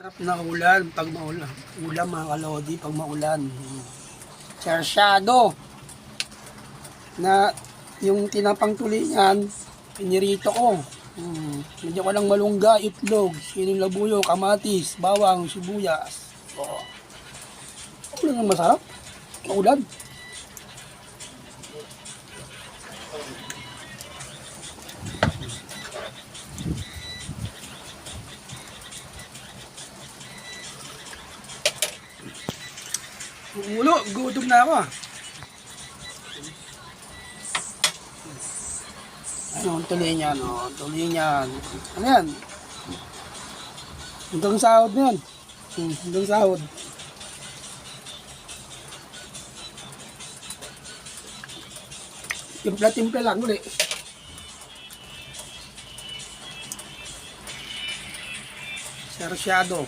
Sarap na ulan pag maulan. Ulam mga kalodi pag maulan. Charsyado. Na yung tinapang tuli niyan, pinirito ko. Hmm. Medyo ko lang malungga, itlog, siling labuyo, kamatis, bawang, sibuyas. Oh. Ulan ang masarap. Maulan. Ulo, gutom na ako. ah. Ano, tuloy niyan, oh, ang tuloy niyan. Ano yan? Hanggang sahod na yan. Hmm, hanggang sahod. Timpla-timpla lang ulit. Sarsyado.